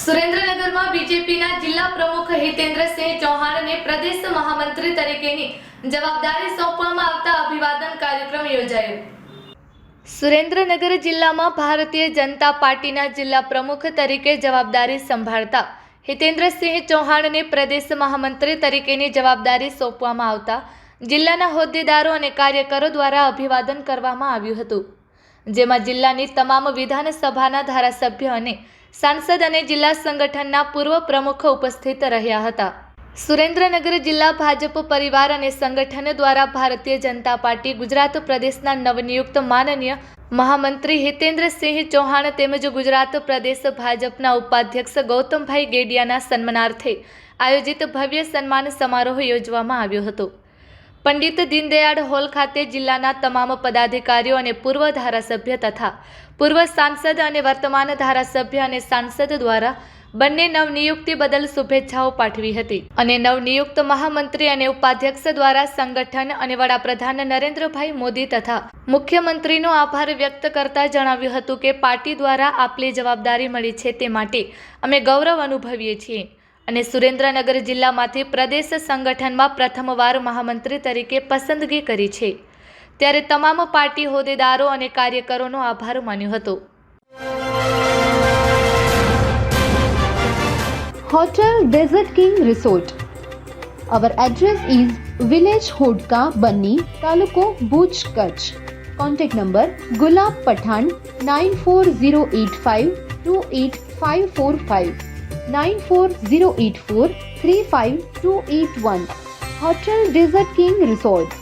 સુરેન્દ્રનગરમાં બીજેપીના જિલ્લા પ્રમુખ હિતેન્દ્રસિંહ ચૌહાણને પ્રદેશ મહામંત્રી તરીકેની જવાબદારી સોંપવામાં આવતા અભિવાદન કાર્યક્રમ યોજાયો. સુરેન્દ્રનગર જિલ્લામાં ભારતીય જનતા પાર્ટીના જિલ્લા પ્રમુખ તરીકે જવાબદારી સંભાળતા હિતેન્દ્રસિંહ ચૌહાણને પ્રદેશ મહામંત્રી તરીકેની જવાબદારી સોંપવામાં આવતા જિલ્લાના હોદ્દેદારો અને કાર્યકરો દ્વારા અભિવાદન કરવામાં આવ્યું હતું. જેમાં જિલ્લાની તમામ વિધાનસભાના ધારાસભ્ય અને સાંસદ અને જિલ્લા સંગઠનના પૂર્વ પ્રમુખો ઉપસ્થિત રહ્યા હતા. સુરેન્દ્રનગર જિલ્લા ભાજપ પરિવાર અને સંગઠન દ્વારા ભારતીય જનતા પાર્ટી ગુજરાત પ્રદેશના નવનિયુક્ત માનનીય મહામંત્રી હિતેન્દ્રસિંહ ચૌહાણ તેમજ ગુજરાત પ્રદેશ ભાજપના ઉપાધ્યક્ષ ગૌતમભાઈ ગેડિયાના સન્માનાર્થે આયોજિત ભવ્ય સન્માન સમારોહ યોજવામાં આવ્યો હતો. પંડિત દીનદયાળ હોલ ખાતે જિલ્લાના તમામ પદાધિકારીઓ અને પૂર્વ ધારાસભ્ય તથા પૂર્વ સાંસદ અને વર્તમાન ધારાસભ્ય અને સાંસદ દ્વારા બંને નવનિયુક્તિ બદલ શુભેચ્છાઓ પાઠવી હતી. અને નવનિયુક્ત મહામંત્રી અને ઉપાધ્યક્ષ દ્વારા સંગઠન અને વડાપ્રધાન નરેન્દ્રભાઈ મોદી તથા મુખ્યમંત્રીનો આભાર વ્યક્ત કરતા જણાવ્યું હતું કે પાર્ટી દ્વારા આપલી જવાબદારી મળી છે તે માટે અમે ગૌરવ અનુભવીએ છીએ. અને સુરેન્દ્રનગર જિલ્લામાંથી પ્રદેશ સંગઠનમાં પ્રથમવાર મહામંત્રી તરીકે પસંદગી કરી છે ત્યારે તમામ પાર્ટી હોદ્દેદારો અને કાર્યકરોનો આભાર માન્યો હતો Hotel Desert King Resort. Our address is Village Hodka, Banni, Taluko, Bhuj, Kutch. Contact number Gulab Pathan 94085 28545 94084 35281. Hotel Desert King Resort.